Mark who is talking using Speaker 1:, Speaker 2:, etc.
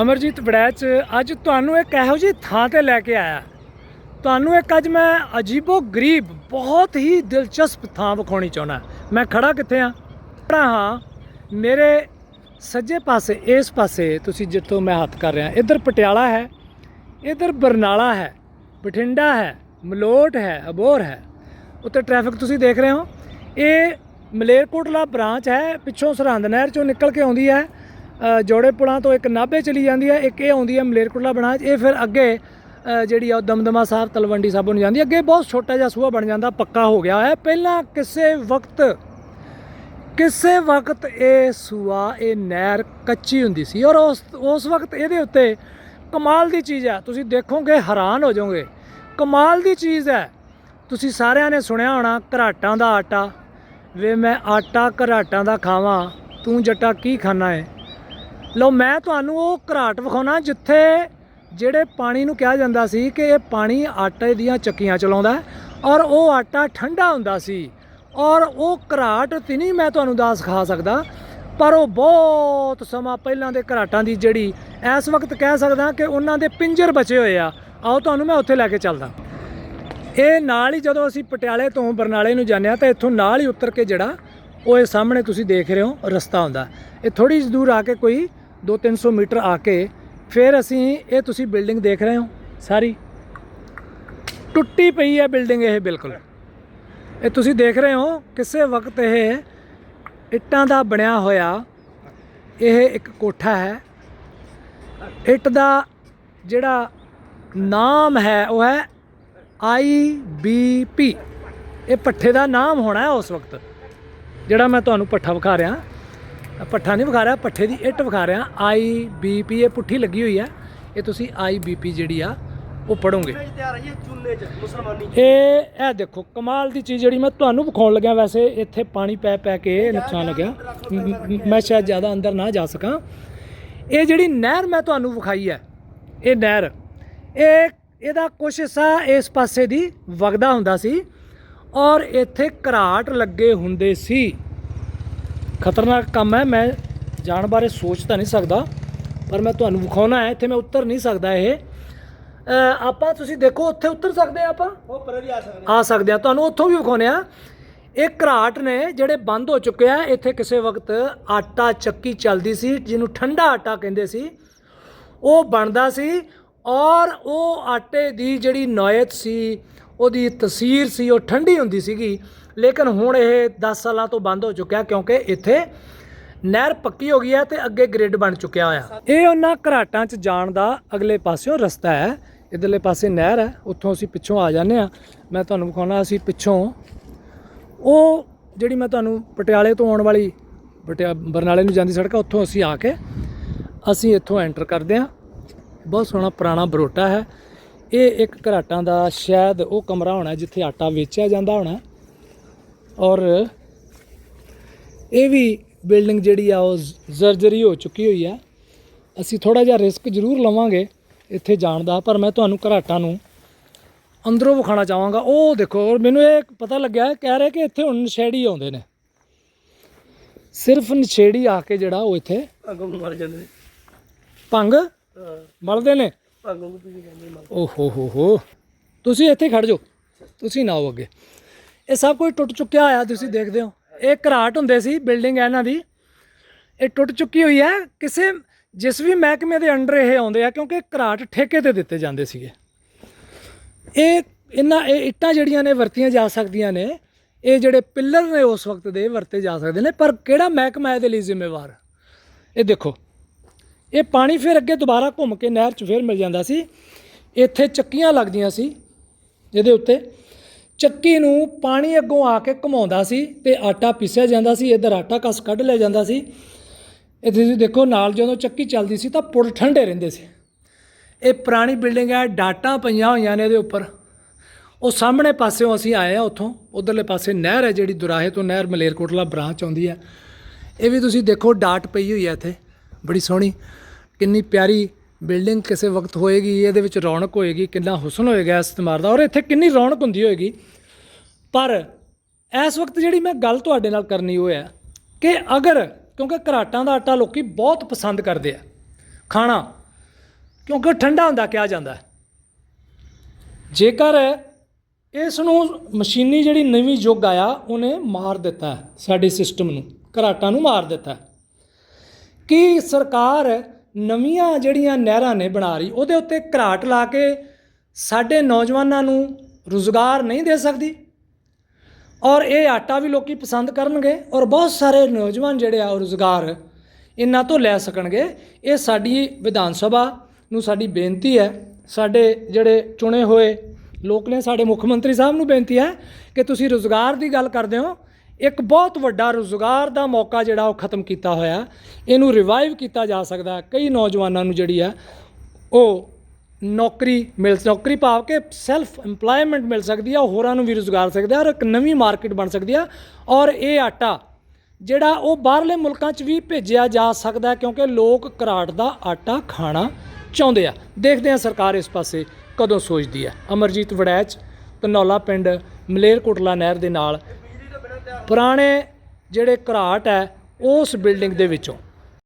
Speaker 1: ਅਮਰਜੀਤ ਵੜੈਚ ਅੱਜ ਤੁਹਾਨੂੰ ਇੱਕ ਇਹੋ ਜਿਹੀ ਥਾਂ ਤੇ ਲੈ ਕੇ ਆਇਆ। ਤੁਹਾਨੂੰ ਇੱਕ ਅੱਜ ਮੈਂ ਅਜੀਬੋ ਗਰੀਬ, ਬਹੁਤ ਹੀ ਦਿਲਚਸਪ ਥਾਂ ਵਿਖਾਉਣੀ ਚਾਹੁੰਦਾ। ਮੈਂ ਖੜਾ ਕਿੱਥੇ ਆ? ਖੜਾ ਹਾਂ, ਮੇਰੇ ਸੱਜੇ ਪਾਸੇ, ਇਸ ਪਾਸੇ ਤੁਸੀਂ ਜਿੱਥੋਂ ਮੈਂ ਹੱਥ ਕਰ ਰਿਹਾ। ਇੱਧਰ ਪਟਿਆਲਾ ਹੈ, ਇੱਧਰ ਬਰਨਾਲਾ ਹੈ, ਬਠਿੰਡਾ ਹੈ, ਮਲੋਟ ਹੈ ਅਬੋਰ ਹੈ। ਉੱਤੇ ਟ੍ਰੈਫਿਕ ਤੁਸੀਂ ਦੇਖ ਰਹੇ ਹੋ। ਇਹ ਮਲੇਰਕੋਟਲਾ ਬ੍ਰਾਂਚ ਹੈ, ਪਿੱਛੋਂ ਸਰਹੰਦ ਨਹਿਰ ਚੋਂ ਨਿਕਲ ਕੇ ਆਉਂਦੀ ਹੈ। ਜੋੜੇ ਪੁਲਾਂ ਤੋਂ ਇੱਕ ਨਾਭੇ ਚਲੀ ਜਾਂਦੀ ਹੈ, ਇੱਕ ਇਹ ਆਉਂਦੀ ਹੈ ਮਲੇਰਕੋਟਲਾ ਬਣਾ ਇਹ ਫਿਰ ਅੱਗੇ ਜਿਹੜੀ ਆ ਉਹ ਦਮਦਮਾ ਸਾਹਿਬ, ਤਲਵੰਡੀ ਸਾਬੋ ਨੂੰ ਜਾਂਦੀ ਹੈ। ਅੱਗੇ ਬਹੁਤ ਛੋਟਾ ਜਿਹਾ ਸੂਆ ਬਣ ਜਾਂਦਾ, ਪੱਕਾ ਹੋ ਗਿਆ ਹੈ। ਪਹਿਲਾਂ ਕਿਸੇ ਵਕਤ ਕਿਸੇ ਵਕਤ ਇਹ ਸੂਆ, ਇਹ ਨਹਿਰ ਕੱਚੀ ਹੁੰਦੀ ਸੀ ਔਰ ਉਸ ਉਸ ਵਕਤ ਇਹਦੇ ਉੱਤੇ ਕਮਾਲ ਦੀ ਚੀਜ਼ ਹੈ। ਤੁਸੀਂ ਦੇਖੋਗੇ, ਹੈਰਾਨ ਹੋ ਜਾਓਗੇ। ਕਮਾਲ ਦੀ ਚੀਜ਼ ਹੈ। ਤੁਸੀਂ ਸਾਰਿਆਂ ਨੇ ਸੁਣਿਆ ਹੋਣਾ, ਘਰਾਟਾਂ ਦਾ ਆਟਾ। ਵੇ ਮੈਂ ਆਟਾ ਘਰਾਟਾਂ ਦਾ ਖਾਵਾਂ, ਤੂੰ ਜੱਟਾ ਕੀ ਖਾਣਾ ਹੈ ਲਓ, ਮੈਂ ਤੁਹਾਨੂੰ ਉਹ ਘਰਾਟ ਵਿਖਾਉਣਾ ਜਿੱਥੇ ਜਿਹੜੇ ਪਾਣੀ ਨੂੰ ਕਿਹਾ ਜਾਂਦਾ ਸੀ ਕਿ ਇਹ ਪਾਣੀ ਆਟੇ ਦੀਆਂ ਚੱਕੀਆਂ ਚਲਾਉਂਦਾ ਔਰ ਉਹ ਆਟਾ ਠੰਡਾ ਹੁੰਦਾ ਸੀ ਔਰ ਉਹ ਘਰਾਟ ਤੇ ਨਹੀਂ ਮੈਂ ਤੁਹਾਨੂੰ ਦੱਸ ਖਾ ਸਕਦਾ, ਪਰ ਉਹ ਬਹੁਤ ਸਮਾਂ ਪਹਿਲਾਂ ਦੇ ਘਰਾਟਾਂ ਦੀ ਜਿਹੜੀ ਇਸ ਵਕਤ ਕਹਿ ਸਕਦਾ ਕਿ ਉਹਨਾਂ ਦੇ ਪਿੰਜਰ ਬਚੇ ਹੋਏ ਆ। ਆਓ, ਤੁਹਾਨੂੰ ਮੈਂ ਉੱਥੇ ਲੈ ਕੇ ਚੱਲਦਾ। ਇਹ ਨਾਲ ਹੀ ਜਦੋਂ ਅਸੀਂ ਪਟਿਆਲੇ ਤੋਂ ਬਰਨਾਲੇ ਨੂੰ ਜਾਂਦੇ ਹਾਂ ਤਾਂ ਇੱਥੋਂ ਨਾਲ ਹੀ ਉਤਰ ਕੇ ਜਿਹੜਾ ਉਹ ਇਹ ਸਾਹਮਣੇ ਤੁਸੀਂ ਦੇਖ ਰਹੇ ਹੋ ਰਸਤਾ ਹੁੰਦਾ। ਇਹ ਥੋੜੀ ਜਿਹੀ ਦੂਰ ਆ ਕੇ ਕੋਈ 2-300 ਮੀਟਰ ਆ ਕੇ ਫਿਰ ਅਸੀਂ ਇਹ ਤੁਸੀਂ ਬਿਲਡਿੰਗ ਦੇਖ ਰਹੇ ਹੋ, ਸਾਰੀ। ਟੁੱਟੀ ਪਈ ਹੈ ਬਿਲਡਿੰਗ ਇਹ ਬਿਲਕੁਲ। ਇਹ ਤੁਸੀਂ ਦੇਖ ਰਹੇ ਹੋ ਕਿਸੇ ਵਕਤ ਇਹ ਇੱਟਾਂ ਦਾ ਬਣਿਆ ਹੋਇਆ, ਇਹ ਇੱਕ ਕੋਠਾ ਹੈ। ਇੱਟ ਦਾ ਜਿਹੜਾ ਨਾਮ ਹੈ, ਉਹ ਹੈ ਆਈ ਬੀ ਪੀ। ਇਹ ਪੱਠੇ ਦਾ ਨਾਮ ਹੋਣਾ ਹੈ ਉਸ ਵਕਤ, ਜਿਹੜਾ ਮੈਂ ਤੁਹਾਨੂੰ ਪੱਠਾ ਵਿਖਾ ਰਿਹਾ। ਪੱਠਾ ਨਹੀਂ ਵਿਖਾ ਰਿਹਾ ਪੱਠੇ ਦੀ ਇੱਟ ਵਿਖਾ ਰਿਹਾ। ਆਈ ਬੀ ਪੀ ਇਹ ਪੁੱਠੀ ਲੱਗੀ ਹੋਈ ਹੈ। ਇਹ ਤੁਸੀਂ ਆਈ ਬੀ ਪੀ ਜਿਹੜੀ ਆ ਉਹ ਪੜੋਗੇ ਇਹ ਇਹ ਦੇਖੋ ਕਮਾਲ ਦੀ ਚੀਜ਼ ਜਿਹੜੀ ਮੈਂ ਤੁਹਾਨੂੰ ਵਿਖਾਉਣ ਲੱਗਿਆ ਵੈਸੇ ਇੱਥੇ ਪਾਣੀ ਪੈ ਪੈ ਕੇ ਨੁਕਸਾਨ ਲੱਗਿਆ ਮ- ਸ਼ਾਇਦ ਜ਼ਿਆਦਾ ਅੰਦਰ ਨਾ ਜਾ ਸਕਾਂ। ਇਹ ਜਿਹੜੀ ਨਹਿਰ ਮੈਂ ਤੁਹਾਨੂੰ ਵਿਖਾਈ ਹੈ ਇਹ ਨਹਿਰ ਇਹ ਇਹਦਾ ਕੁਝ ਹਿੱਸਾ ਇਸ ਪਾਸੇ ਦੀ ਵਗਦਾ ਹੁੰਦਾ ਸੀ ਔਰ ਇੱਥੇ ਘਰਾਟ ਲੱਗੇ ਹੁੰਦੇ ਸੀ। ਖਤਰਨਾਕ ਕੰਮ ਹੈ। ਮੈਂ ਜਾਣ ਬਾਰੇ ਸੋਚ ਤਾਂ ਨਹੀਂ ਸਕਦਾ ਪਰ ਮੈਂ ਤੁਹਾਨੂੰ ਵਿਖਾਉਣਾ ਹੈ। ਇੱਥੇ ਮੈਂ ਉਤਰ ਨਹੀਂ ਸਕਦਾ ਇਹ। ਆਪਾਂ ਤੁਸੀਂ ਦੇਖੋ ਉੱਥੇ ਉਤਰ ਸਕਦੇ ਆ ਆਪਾਂ?
Speaker 2: ਉਹ ਪਰੇ ਵੀ ਆ ਸਕਦੇ
Speaker 1: ਆ ਸਕਦੇ ਆ ਤੁਹਾਨੂੰ ਉੱਥੋਂ ਵੀ ਵਿਖਾਉਣੇ ਆ ਇਹ ਘਰਾਟ ਨੇ ਜਿਹੜੇ ਬੰਦ ਹੋ ਚੁੱਕੇ ਆ। ਇੱਥੇ ਕਿਸੇ ਵਕਤ ਆਟਾ ਚੱਕੀ ਚੱਲਦੀ ਸੀ ਜਿਹਨੂੰ ਠੰਡਾ ਆਟਾ ਕਹਿੰਦੇ ਸੀ। ਉਹ ਬਣਦਾ ਸੀ ਔਰ ਉਹ ਆਟੇ ਦੀ ਜਿਹੜੀ ਨੋਇਤ ਸੀ ਉਹਦੀ ਤਸੀਰ ਸੀ ਉਹ ਠੰਡੀ ਹੁੰਦੀ ਸੀਗੀ। ਲੇਕਿਨ ਹੁਣ ਇਹ 10 ਸਾਲਾਂ ਤੋਂ ਬੰਦ ਹੋ ਚੁੱਕਿਆ ਕਿਉਂਕਿ ਇੱਥੇ ਨਹਿਰ ਪੱਕੀ ਹੋ ਗਈ ਹੈ ਤੇ ਅੱਗੇ ਗ੍ਰਿਡ ਬਣ ਚੁੱਕਿਆ ਹੋਇਆ। ਇਹ ਉਹਨਾਂ ਘਰਾਟਾਂ 'ਚ ਜਾਣ ਦਾ ਅਗਲੇ ਪਾਸਿਓਂ ਰਸਤਾ ਹੈ। ਇਧਰਲੇ ਪਾਸੇ ਨਹਿਰ ਹੈ, ਉੱਥੋਂ ਅਸੀਂ ਪਿੱਛੋਂ ਆ ਜਾਂਦੇ ਆ ਮੈਂ ਤੁਹਾਨੂੰ ਵਿਖਾਉਣਾ, ਅਸੀਂ ਪਿੱਛੋਂ ਉਹ ਜਿਹੜੀ ਮੈਂ ਤੁਹਾਨੂੰ ਪਟਿਆਲੇ ਤੋਂ ਆਉਣ ਵਾਲੀ ਪਟਿਆ, ਬਰਨਾਲੇ ਨੂੰ ਜਾਂਦੀ ਸੜਕ ਉੱਥੋਂ ਅਸੀਂ ਆ ਕੇ ਅਸੀਂ ਇੱਥੋਂ ਐਂਟਰ ਕਰਦੇ ਹਾਂ। ਬਹੁਤ ਸੋਹਣਾ ਪੁਰਾਣਾ ਬਰੋਟਾ ਹੈ। ਇਹ ਇੱਕ ਘਰਾਟਾਂ ਦਾ ਸ਼ਾਇਦ ਉਹ ਕਮਰਾ ਹੋਣਾ ਜਿੱਥੇ ਆਟਾ ਵੇਚਿਆ ਜਾਂਦਾ ਹੋਣਾ ਔਰ ਇਹ ਵੀ ਬਿਲਡਿੰਗ ਜਿਹੜੀ ਆ ਉਹ ਜ਼ਰਜਰੀ ਹੋ ਚੁੱਕੀ ਹੋਈ ਆ। ਅਸੀਂ ਥੋੜਾ ਜਿਹਾ ਰਿਸਕ ਜ਼ਰੂਰ ਲਵਾਂਗੇ ਇੱਥੇ ਜਾਣ ਦਾ ਪਰ ਮੈਂ ਤੁਹਾਨੂੰ ਘਰਾਟਾਂ ਨੂੰ ਅੰਦਰੋਂ ਵਿਖਾਣਾ ਚਾਹਾਂਗਾ। ਉਹ ਦੇਖੋ ਔਰ ਮੈਨੂੰ ਇਹ ਪਤਾ ਲੱਗਿਆ ਕਹਿ ਰਹੇ ਕਿ ਇੱਥੇ ਹੁਣ ਨਸ਼ੇੜੀ ਆਉਂਦੇ ਨੇ। ਸਿਰਫ ਨਸ਼ੇੜੀ ਆ ਕੇ ਜਿਹੜਾ ਉਹ ਇੱਥੇ
Speaker 2: ਅੱਗੋਂ ਮਰ ਜਾਂਦੇ ਨੇ।
Speaker 1: ਭੰਗ ਮਲਦੇ ਨੇ।
Speaker 2: ਅੱਗੋਂ ਨੂੰ ਪੀ ਜਾਂਦੇ ਨੇ।
Speaker 1: ਓ ਹੋ ਹੋ ਹੋ। ਤੁਸੀਂ ਇੱਥੇ ਖੜ ਜਾਓ। ਤੁਸੀਂ ਨਾ ਆਓ ਅੱਗੇ। ਇਹ ਸਭ ਕੁਝ ਟੁੱਟ ਚੁੱਕਿਆ ਹੋਇਆ ਤੁਸੀਂ ਦੇਖਦੇ ਹੋ। ਇਹ ਘਰਾਟ ਹੁੰਦੇ ਸੀ ਬਿਲਡਿੰਗ ਹੈ ਇਹਨਾਂ ਦੀ। ਇਹ ਟੁੱਟ ਚੁੱਕੀ ਹੋਈ ਹੈ। ਕਿਸੇ ਜਿਸ ਵੀ ਮਹਿਕਮੇ ਦੇ ਅੰਡਰ ਇਹ ਆਉਂਦੇ ਆ, ਕਿਉਂਕਿ ਘਰਾਟ ਠੇਕੇ ਤੇ ਦਿੱਤੇ ਜਾਂਦੇ ਸੀਗੇ। ਇਹ ਇਹਨਾਂ, ਇਹ ਇੱਟਾਂ ਜਿਹੜੀਆਂ ਨੇ ਵਰਤੀਆਂ ਜਾ ਸਕਦੀਆਂ ਨੇ, ਇਹ ਜਿਹੜੇ ਪਿੱਲਰ ਨੇ ਉਸ ਵਕਤ ਦੇ ਵਰਤੇ ਜਾ ਸਕਦੇ ਨੇ। ਪਰ ਕਿਹੜਾ ਮਹਿਕਮਾ ਇਹਦੇ ਲਈ ਜ਼ਿੰਮੇਵਾਰ? ਇਹ ਦੇਖੋ। ਇਹ ਪਾਣੀ ਫਿਰ ਅੱਗੇ ਦੁਬਾਰਾ ਘੁੰਮ ਕੇ ਨਹਿਰ 'ਚ ਫਿਰ ਮਿਲ ਜਾਂਦਾ ਸੀ। ਇੱਥੇ ਚੱਕੀਆਂ ਲੱਗਦੀਆਂ ਸੀ, ਜਿਹਦੇ ਉੱਤੇ ਚੱਕੀ ਨੂੰ ਪਾਣੀ ਅੱਗੋਂ ਆ ਕੇ ਘੁਮਾਉਂਦਾ ਸੀ ਤੇ ਆਟਾ ਪੀਸਿਆ ਜਾਂਦਾ ਸੀ, ਇੱਧਰ ਆਟਾ ਕਸ ਕੱਢ ਲਿਆ ਜਾਂਦਾ ਸੀ। ਇਹ ਤੁਸੀਂ ਦੇਖੋ, ਨਾਲ ਜਦੋਂ ਚੱਕੀ ਚੱਲਦੀ ਸੀ ਤਾਂ ਪੁਲ ਠੰਡੇ ਰਹਿੰਦੇ ਸੀ। ਇਹ ਪੁਰਾਣੀ ਬਿਲਡਿੰਗ ਹੈ, ਡਾਟਾਂ ਪਈਆਂ ਹੋਈਆਂ ਨੇ ਇਹਦੇ ਉੱਪਰ। ਉਹ ਸਾਹਮਣੇ ਪਾਸਿਓਂ ਅਸੀਂ ਆਏ ਆ ਉੱਥੋਂ, ਉਧਰਲੇ ਪਾਸੇ ਨਹਿਰ ਹੈ ਜਿਹੜੀ ਦੁਰਾਹੇ ਤੋਂ ਨਹਿਰ ਮਲੇਰਕੋਟਲਾ ਬ੍ਰਾਂਚ ਆਉਂਦੀ ਹੈ। ਇਹ ਵੀ ਤੁਸੀਂ ਦੇਖੋ, ਡਾਟ ਪਈ ਹੋਈ ਹੈ ਇੱਥੇ, ਬੜੀ ਸੋਹਣੀ, ਕਿੰਨੀ ਪਿਆਰੀ ਬਿਲਡਿੰਗ ਕਿਸੇ ਵਕਤ ਹੋਏਗੀ, ਇਹਦੇ ਵਿੱਚ ਰੌਣਕ ਹੋਏਗੀ, ਕਿੰਨਾ ਹੁਸਨ ਹੋਏਗਾ ਇਸ ਇਮਾਰਤ ਦਾ, ਔਰ ਇੱਥੇ ਕਿੰਨੀ ਰੌਣਕ ਹੁੰਦੀ ਹੋਏਗੀ। ਪਰ ਇਸ ਵਕਤ ਜਿਹੜੀ ਮੈਂ ਗੱਲ ਤੁਹਾਡੇ ਨਾਲ ਕਰਨੀ ਉਹ ਹੈ ਕਿ ਅਗਰ, ਕਿਉਂਕਿ ਘਰਾਟਾਂ ਦਾ ਆਟਾ ਲੋਕੀ ਬਹੁਤ ਪਸੰਦ ਕਰਦੇ ਆ, ਖਾਣਾ, ਕਿਉਂਕਿ ਉਹ ਠੰਡਾ ਹੁੰਦਾ, ਕਿਹਾ ਜਾਂਦਾ। ਜੇਕਰ ਇਸ ਨੂੰ ਮਸ਼ੀਨੀ ਜਿਹੜੀ ਨਵੀਂ ਯੁੱਗ ਆਇਆ, ਉਹਨੇ ਮਾਰ ਦਿੱਤਾ ਸਾਡੇ ਸਿਸਟਮ ਨੂੰ, ਘਰਾਟਾਂ ਨੂੰ ਮਾਰ ਦਿੱਤਾ ਕਿ ਸਰਕਾਰ ਨਵੀਆਂ ਜਿਹੜੀਆਂ ਨਹਿਰਾਂ ਨੇ ਬਣਾ ਰਹੀ, ਉਹਦੇ ਉੱਤੇ ਘਰਾਟ ਲਾ ਕੇ ਸਾਡੇ ਨੌਜਵਾਨਾਂ ਨੂੰ ਰੁਜ਼ਗਾਰ ਨਹੀਂ ਦੇ ਸਕਦੀ। ਔਰ ਇਹ ਆਟਾ ਵੀ ਲੋਕੀ ਪਸੰਦ ਕਰਨਗੇ ਔਰ ਬਹੁਤ ਸਾਰੇ ਨੌਜਵਾਨ ਜਿਹੜੇ ਆ ਉਹ ਰੁਜ਼ਗਾਰ ਇਹਨਾਂ ਤੋਂ ਲੈ ਸਕਣਗੇ। ਇਹ ਸਾਡੀ ਵਿਧਾਨ ਸਭਾ ਨੂੰ ਸਾਡੀ ਬੇਨਤੀ ਹੈ। ਸਾਡੇ ਜਿਹੜੇ ਚੁਣੇ ਹੋਏ ਲੋਕ ਨੇ, ਸਾਡੇ ਮੁੱਖ ਮੰਤਰੀ ਸਾਹਿਬ ਨੂੰ ਬੇਨਤੀ ਹੈ ਕਿ ਤੁਸੀਂ ਰੁਜ਼ਗਾਰ ਦੀ ਗੱਲ ਕਰਦੇ ਹੋ। ਇੱਕ ਬਹੁਤ ਵੱਡਾ ਰੁਜ਼ਗਾਰ ਦਾ ਮੌਕਾ ਜਿਹੜਾ ਉਹ ਖਤਮ ਕੀਤਾ ਹੋਇਆ। ਇਹਨੂੰ ਰਿਵਾਈਵ ਕੀਤਾ ਜਾ ਸਕਦਾ। ਕਈ ਨੌਜਵਾਨਾਂ ਨੂੰ ਜਿਹੜੀ ਆ, ਉਹ ਨੌਕਰੀ ਮਿਲ, ਨੌਕਰੀ ਭਾਵ ਕਿ ਸੈਲਫ ਏਮਪਲੋਇਮੈਂਟ ਮਿਲ ਸਕਦੀ ਆ, ਹੋਰਾਂ ਨੂੰ ਵੀ ਰੁਜ਼ਗਾਰ ਸਕਦਾ ਔਰ ਇੱਕ ਨਵੀਂ ਮਾਰਕੀਟ ਬਣ ਸਕਦੀ ਆ। ਔਰ ਇਹ ਆਟਾ ਜਿਹੜਾ ਉਹ ਬਾਹਰਲੇ ਮੁਲਕਾਂ 'ਚ ਵੀ ਭੇਜਿਆ ਜਾ ਸਕਦਾ ਕਿਉਂਕਿ ਲੋਕ ਘਰਾਟ ਦਾ ਆਟਾ ਖਾਣਾ ਚਾਹੁੰਦੇ ਆ। ਦੇਖਦੇ ਆ ਸਰਕਾਰ ਇਸ ਪਾਸੇ ਕਦੋਂ ਸੋਚਦੀ ਹੈ ਅਮਰਜੀਤ ਵੜੈਚ, ਧਨੌਲਾ ਪਿੰਡ, ਮਲੇਰਕੋਟਲਾ ਨਹਿਰ ਦੇ ਨਾਲ ਪੁਰਾਣੇ ਜਿਹੜੇ ਘਰਾਟ ਹੈ ਉਸ ਬਿਲਡਿੰਗ ਦੇ ਵਿੱਚੋਂ।